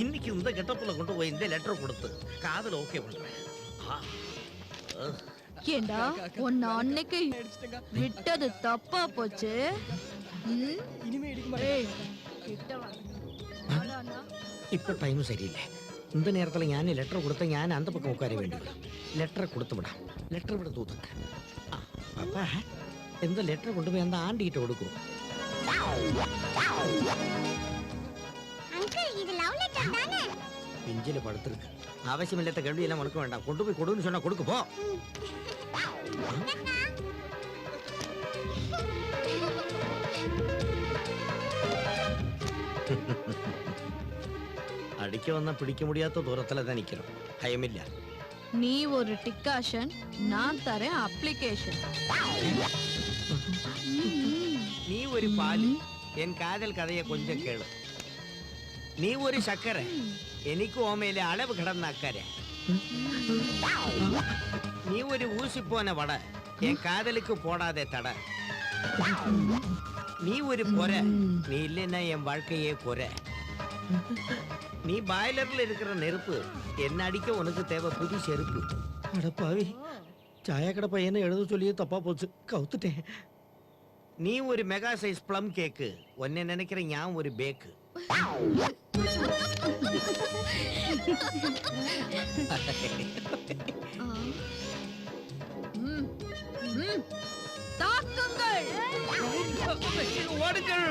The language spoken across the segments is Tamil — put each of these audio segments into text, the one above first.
இன்னைக்கு இந்த கெட்டப்பில் கொண்டு போய் இந்த லெட்டர் கொடுத்து காதல் ஓகே பண்றேன் ஏண்டா உன்னை அன்னைக்கு விட்டது தப்பா போச்சு இனிமே ഇപ്പൊ ടൈം ശരിയില്ലേ இந்த நேரத்தில் ഞാൻ ലെറ്റർ കൊടുത്ത ഞാൻ അന്ത പക്കം ഉക്കാരി വേണ്ടി ലെറ്റർ കൊടുത്തു വിടാം ലെറ്റർ ഇവിടെ തൂത്തുണ്ട് ആ അപ്പാ എന്താ ലെറ്റർ കൊണ്ടുപോയി എന്താ ആണ്ടിയിട്ട് കൊടുക്കൂ പിഞ്ചിൽ പടുത്തിരുന്നു ആവശ്യമില്ലാത്ത കണ്ടിയെല്ലാം ഉണക്ക വേണ്ട കൊണ്ടുപോയി കൊടുന്ന് ചെന്നാ കൊടുക്ക് പോ അടിക്ക വന്ന പിടിക്ക മുടിയാത്ത ദൂരത്തിലാ നിക്കണം ഭയമില്ല നീ ഒരു ടിക്കാഷൻ നാൻ തര ആപ്ലിക്കേഷൻ அப்ளிகேஷன் നീ ഒരു പാല് എൻ കാതൽ കഥയെ കൊഞ്ചം കേള് നീ ഒരു ശക്കര എനിക്ക് ഓമയിലെ അളവ് കിടന്നക്കരെ നീ ഒരു ഊസിപ്പോന വട എൻ കാതലുക്ക് പോടാതെ തട നീ ഒരു പൊര നീ இல்லைன்னா என் வாழ்க்கையே கொர நீ பாய்லர்ல இருக்கிற நெருப்பு என்ன அடிக்க உனக்கு தேவை புது செருப்பு அடப்பாவி சாயக்கடை பையனை எழுத சொல்லியே தப்பா போச்சு கவுத்துட்டேன் நீ ஒரு மெகா சைஸ் ப்ளம் கேக்கு உன்னை நினைக்கிற ஞான் ஒரு பேக்கு. தாக்குங்கள் ஓடுங்கள்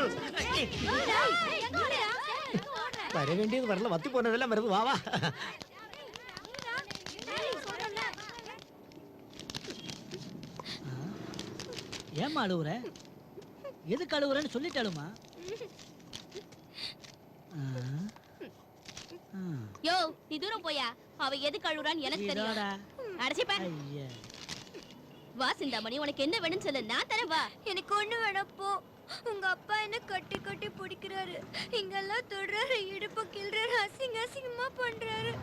வர வேண்டியது வரல வத்தி போனதெல்லாம் வருது வா வா ஏம்மா அழுவுற? எதுக்கு அழுவுறன்னு சொல்லிட்டாலுமா? யோ நீ தூரம் போயா? அவ எது கழுவுறான்னு எனக்கு தெரியும். அடைச்சிப்ப ஐயா. வா சிந்தாமணி உனக்கு என்ன வேணும்னு சொல்லு. நான் தரேன் வா. எனக்கு ஒண்ணு வேணாம் போ. உங்க அப்பா என்ன கட்டி கட்டி பிடிக்கிறாரு. இங்கெல்லாம் தொடுறாரு இடுப்பு கிள்றாரு அசிங்க அசிங்கமா பண்றாரு.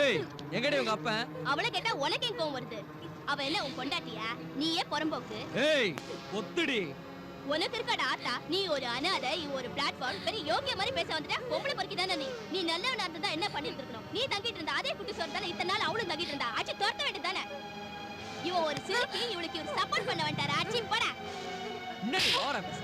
ஏய் எங்கடி உங்க அப்பன் அவளை கேட்டா உனக்கு எங்க கோவம் வருது. அவ என்ன உன் பொண்டாட்டியா? நீயே புறம்போக்கு. ஏய் ஒத்துடி. உனக்கு இருக்கடா ஆத்தா நீ ஒரு அனாதை இவ ஒரு பிளாட்ஃபார்ம் பெரிய யோகிய மாதிரி பேச வந்துட்ட பொம்பளை பொறுக்கி தானே நீ நீ நல்லவனா இருந்தா என்ன பண்ணிட்டு இருக்கணும்? நீ தங்கிட்டு இருந்த அதே குட்டி சோறு தானே இத்தனை நாள் அவளும் தங்கிட்டு இருந்தா? ஆச்சு துரத்த வேண்டியது தானே இவ ஒரு சிறுக்கி இவளுக்கு ஒரு சப்போர்ட் பண்ண வேண்டாரா ஆச்சி போடா. என்னடி ஓர பேச